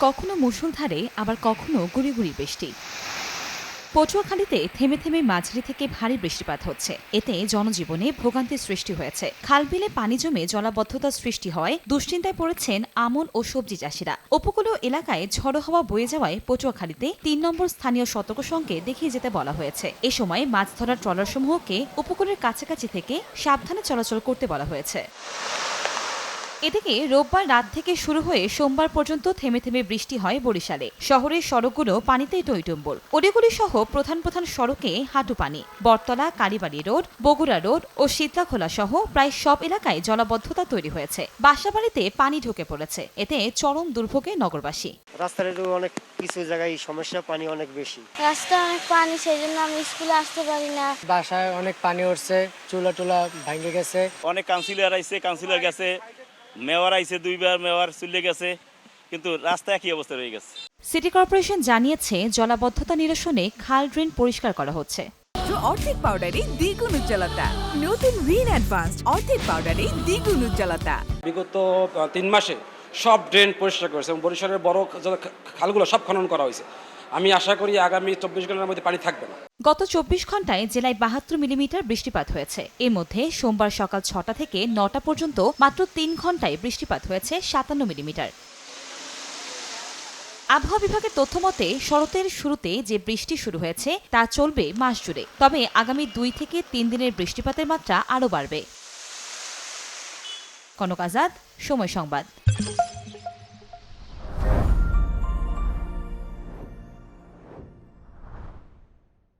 কখনো মুষলধারে আবার কখনো গুড়ি গুড়ি বৃষ্টি। পটুয়াখালীতে থেমে থেমে মাঝারি থেকে ভারী বৃষ্টিপাত হচ্ছে। এতে জনজীবনে ভোগান্তির সৃষ্টি হয়েছে। খালবিলে পানি জমে জলাবদ্ধতার সৃষ্টি হওয়ায় দুশ্চিন্তায় পড়েছেন আমন ও সবজি চাষিরা। উপকূলীয় এলাকায় ঝড়ো হাওয়া বয়ে যাওয়ায় পটুয়াখালীতে তিন নম্বর স্থানীয় সতর্ক সঙ্গে দেখিয়ে যেতে বলা হয়েছে। এ সময় মাছ ধরার ট্রলারসমূহকে উপকূলের কাছাকাছি থেকে সাবধানে চলাচল করতে বলা হয়েছে। এদিকে রোববার রাত থেকে শুরু হয়ে সোমবার পর্যন্ত থেমে থেমে বৃষ্টি হয় বরিশালে। শহরের সড়কগুলো পানিতে টইটুম্বর। অলিগুলি সহ প্রধান প্রধান সড়কে হাঁটু পানি। বটতলা কালীবাড়ি রোড বগুড়া রোড ও শীতলাখোলা সহ প্রায় সব এলাকায় জলাবদ্ধতা তৈরি হয়েছে। বাসাবাড়িতে পানি ঢুকে পড়েছে। এতে চরম দুর্ভোগে নগরবাসী। রাস্তার অনেক কিছু জায়গায় সমস্যা পানি অনেক বেশি। রাস্তা অনেক পানি সেই জন্য আমি স্কুলে আসতে পারি না। বাসায় অনেক পানি উঠছে চুলা টুলা ভাঙে গেছে। অনেক কাউন্সিলর আইছে কাউন্সিলর গেছে। মেয়র আইছে দুইবার মেয়র চলে গেছে কিন্তু রাস্তা একই অবস্থা রয়ে গেছে। সিটি কর্পোরেশন জানিয়েছে জলাবদ্ধতা নিরসনে খাল ড্রেন পরিষ্কার করা হচ্ছে। অর্ধেক পাউডারে দ্বিগুণ উজ্জ্বলতা। নতুন রিন অ্যাডভান্স অর্ধেক পাউডারে দ্বিগুণ উজ্জ্বলতা। বিগত তিন মাসে সব ড্রেন পরিষ্কার করেছে এবং বরিশালের বড় খালগুলো সব খনন করা হয়েছে। আমি আশা করি আগামী চব্বিশ ঘণ্টার মধ্যে পানি থাকবে না। গত চব্বিশ ঘন্টায় জেলায় বাহাত্তর মিলিমিটার বৃষ্টিপাত হয়েছে। এর মধ্যে সোমবার সকাল ছটা থেকে নটা পর্যন্ত মাত্র তিন ঘন্টায় বৃষ্টিপাত হয়েছে সাতান্ন মিলিমিটার। আবহাওয়া বিভাগের তথ্য মতে, শরতের শুরুতে যে বৃষ্টি শুরু হয়েছে, তা চলবে মাস জুড়ে। তবে আগামী দুই থেকে তিন দিনের বৃষ্টিপাতের মাত্রা আরও বাড়বে। কনক আজাদ, সময় সংবাদ।